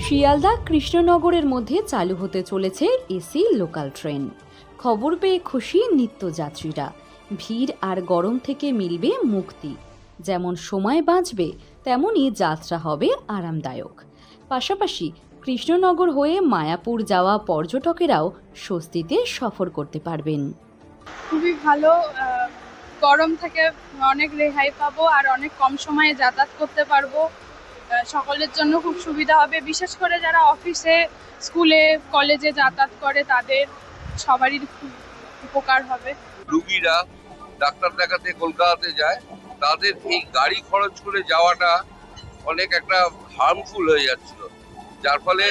শিয়ালদা কৃষ্ণনগরের মধ্যে চালু হতে চলেছে এসি লোকাল ট্রেন। খবর পেয়ে খুশি নিত্যযাত্রীরা। ভিড় আর গরম থেকে মিলবে মুক্তি। যেমন সময় বাঁচবে, তেমনই যাত্রা হবে আরামদায়ক। পাশাপাশি কৃষ্ণনগর হয়ে মায়াপুর যাওয়া পর্যটকেরাও স্বস্তিতে সফর করতে পারবেন। খুবই ভালো গরম থেকে অনেক রেহাই পাবো আর অনেক কম সময়ে যাতায়াত করতে পারব। সকলের জন্য খুব সুবিধা হবে। বিশেষ করে যারা অফিসে স্কুলে কলেজে যাতায়াত করে, তাদের সবারই উপকার হবে। রুগীরা ডাক্তার দেখাতে কলকাতাতে যায়, তাদের এই গাড়ি খরচ করে যাওয়াটা অনেক একটা হার্মফুল হয়ে যাচ্ছিল। যার ফলে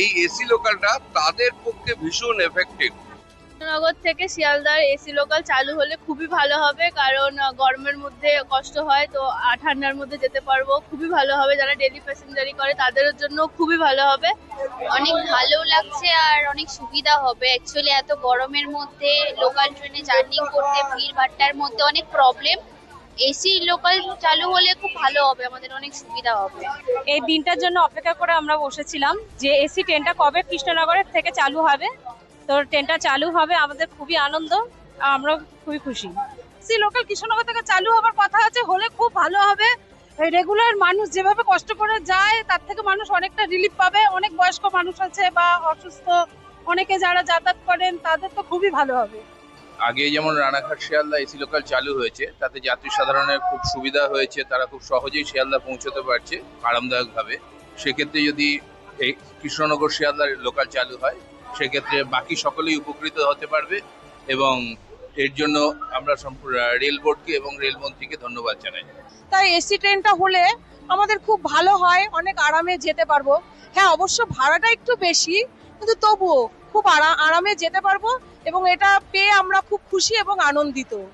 এই এসি লোকালটা তাদের পক্ষে ভীষণ এফেক্টিভ নগর থেকে শিয়ালদার এসি লোকাল চালু হলে খুবই ভালো হবে কারণ গরমের মধ্যে কষ্ট হয় তো ঠান্ডার মধ্যে যেতে পারব। খুবই ভালো হবে যারা ডেলি প্যাসেঞ্জারি করে তাদের জন্য খুবই ভালো হবে। অনেক ভালো লাগছে আর অনেক সুবিধা হবে। অ্যাকচুয়ালি এত গরমের মধ্যে লোকাল ট্রেনে জার্নি করতে ভিড় ভাট্টার মধ্যে অনেক প্রবলেম এসি লোকাল চালু হলে খুব ভালো হবে আমাদের অনেক সুবিধা হবে। এই দিনটার জন্য অপেক্ষা করে আমরা বসেছিলাম যে এসি ট্রেনটা কবে কৃষ্ণনগরের থেকে চালু হবে? তো ট্রেনটা চালু হবে, আমাদের খুবই আনন্দ আমরা খুবই খুশি। এসি লোকাল কৃষ্ণনগর থেকে চালু হবার কথা আছে, হলে খুব ভালো হবে। রেগুলার মানুষ যেভাবে কষ্ট করে যায়, তার থেকে মানুষ অনেকটা রিলিফ পাবে। অনেক বয়স্ক মানুষ আছে বা অসুস্থ, অনেকে যারা যাতায়াত করেন, তাদের তো খুবই ভালো হবে। আগে যেমন রানাঘাট, শিয়ালদা এসি লোকাল চালু হয়েছে, তাতে যাত্রী সাধারণের খুব সুবিধা হয়েছে, তারা খুব সহজেই শিয়ালদা পৌঁছতে পারছে, আরামদায়কভাবে। সেক্ষেত্রে যদি কৃষ্ণনগর শিয়ালদার লোকাল চালু হয় সেক্ষেত্রে বাকি সকলেই উপকৃত হতে পারবে এবং এর জন্য আমরা সম্পূর্ণ রেল বোর্ডকে এবং রেলমন্ত্রীকে ধন্যবাদ জানাই। তাই এসি ট্রেনটা হলে আমাদের খুব ভালো হয়, অনেক আরামে যেতে পারব। হ্যাঁ অবশ্য ভাড়াটা একটু বেশি, কিন্তু তবুও খুব আরা- আরামে যেতে পারব এবং এটা পেয়ে আমরা খুব খুশি এবং আনন্দিত।